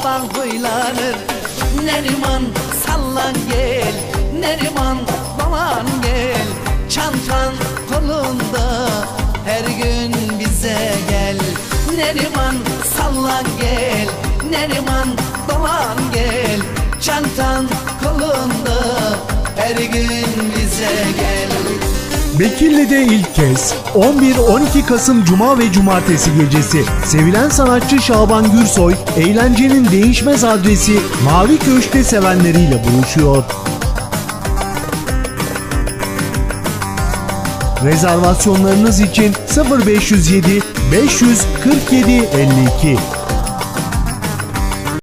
Oğlan huylanır Neriman sallan gel Neriman baban gel. Çantan kolunda Her gün bize gel. Neriman sallan gel Neriman baban gel. Çantan kolunda Her gün bize gel Bekirli'de ilk kez. 11-12 Kasım Cuma ve Cumartesi gecesi. Sevilen sanatçı Şaban Gürsoy eğlencenin değişmez adresi Mavi Köşk'te sevenleriyle buluşuyor. Rezervasyonlarınız için 0507 547 52